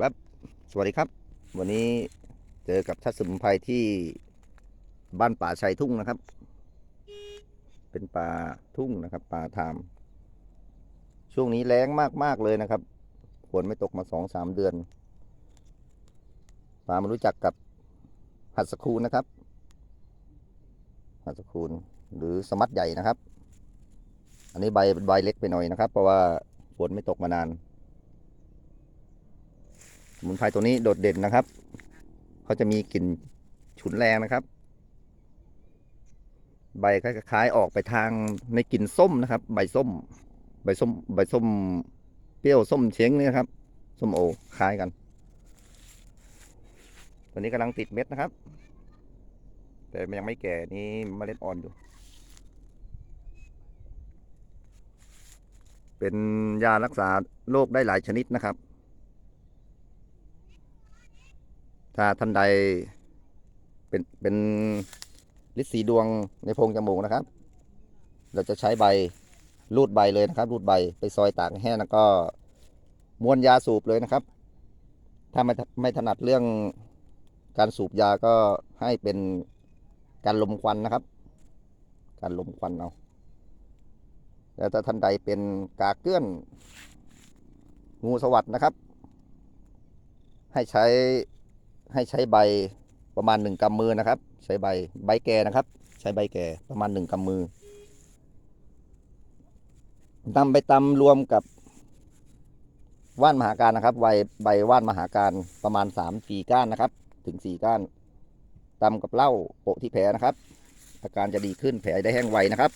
ครับสวัสดีครับ วันนี้เจอกับทัศน์สมุนไพรที่บ้านป่าชัยทุ่งนะครับ เป็นป่าทุ่งนะครับ ป่าทาม ช่วงนี้แล้งมาก ๆ เลยนะครับฝนไม่ตกมาสองสามเดือนป่ามารู้จักกับหัดสคูลนะครับ หัดสคูลหรือสมัดใหญ่นะครับ อันนี้ใบใบเล็กไปหน่อยนะครับ เพราะว่าฝนไม่ตกมานาน มุนไพรตัวนี้โดดเด่นนะครับ เขาจะมีกลิ่นฉุนแรงนะครับ ใบคล้ายๆออกไปทางในกลิ่นส้มนะครับ ใบส้ม ใบส้ม ใบส้ม เปรี้ยวส้มเช้งนี่นะครับ ส้มโอคล้ายกัน ตัวนี้กำลังติดเม็ดนะครับ แต่มันยังไม่แก่นี่เมล็ดอ่อนอยู่ เป็นยารักษาโรคได้หลายชนิดนะครับ ถ้าท่านใดเป็นเป็นฤทธิ์สีดวงในโพรงจมูกนะครับ เราจะใช้ใบรูดใบเลยนะครับ รูดใบไปซอยตากแห้งแล้วก็ม้วนยาสูบเลยนะครับ ถ้าไม่ไม่ถนัดเรื่องการสูบยาก็ให้เป็นการลมควันนะครับ การลมควันเอาแล้วถ้าท่านใดเป็นกาเกื้อนงูสวัสดนะครับ ให้ใช้ ให้ใช้ใบประมาณหนึ่งกำมือนะครับ ใช้ใบใบแก่นะครับ ใช้ใบแก่ประมาณหนึ่งกำมือนำไปตำรวมกับว่านมหาการนะครับใบใบว่านมหาการประมาณสามสี่ก้านนะครับ ถึงสี่ก้านตำกับเหล้าโปะที่แผลนะครับ อาการจะดีขึ้นแผลได้แห้งไวนะครับ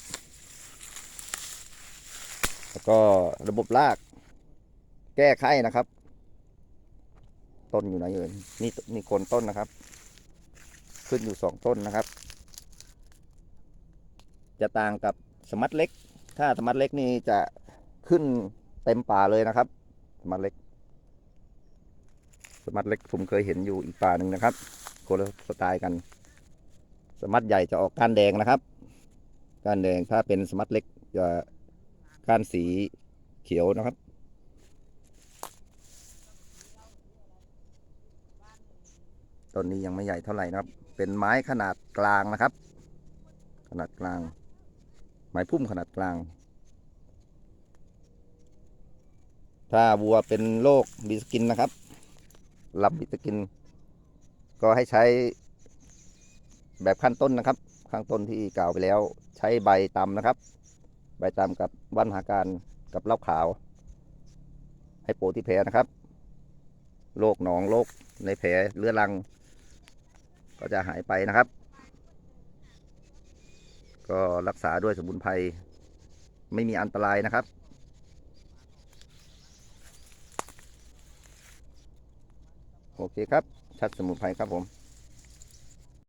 แล้วก็ระบบราก แก้ไข้นะครับ ต้นอยู่ไหนเอ่ยนี่นี่โคนต้นนะครับ ขึ้นอยู่สองต้นนะครับ จะต่างกับสมัดเล็ก ถ้าสมัดเล็กนี่จะขึ้นเต็มป่าเลยนะครับ สมัดเล็ก สมัดเล็กผมเคยเห็นอยู่อีกป่าหนึ่งนะครับคนละสไตล์กัน สมัดใหญ่จะออกก้านแดงนะครับ ก้านแดงถ้าเป็นสมัดเล็กจะก้านสีเขียวนะครับ ต้นนี้ยังไม่ใหญ่เท่าไหร่นะครับ เป็นไม้ขนาดกลางนะครับ ขนาดกลาง ไม้พุ่มขนาดกลาง ถ้าวัวเป็นโรคบีสกินนะครับรับบีสกิน ก็ให้ใช้แบบขั้นต้นนะครับ ข้างต้นที่กล่าวไปแล้ว ใช้ใบตำนะครับ ใบตำกับว่านหาการกับเล้าขาว ให้โปะที่แผลนะครับโรคหนองโรคในแผลเรื้อรัง ก็จะหายไปนะครับ ก็รักษาด้วยสมุนไพรไม่มีอันตรายนะครับ โอเคครับ ชัดสมุนไพรครับผม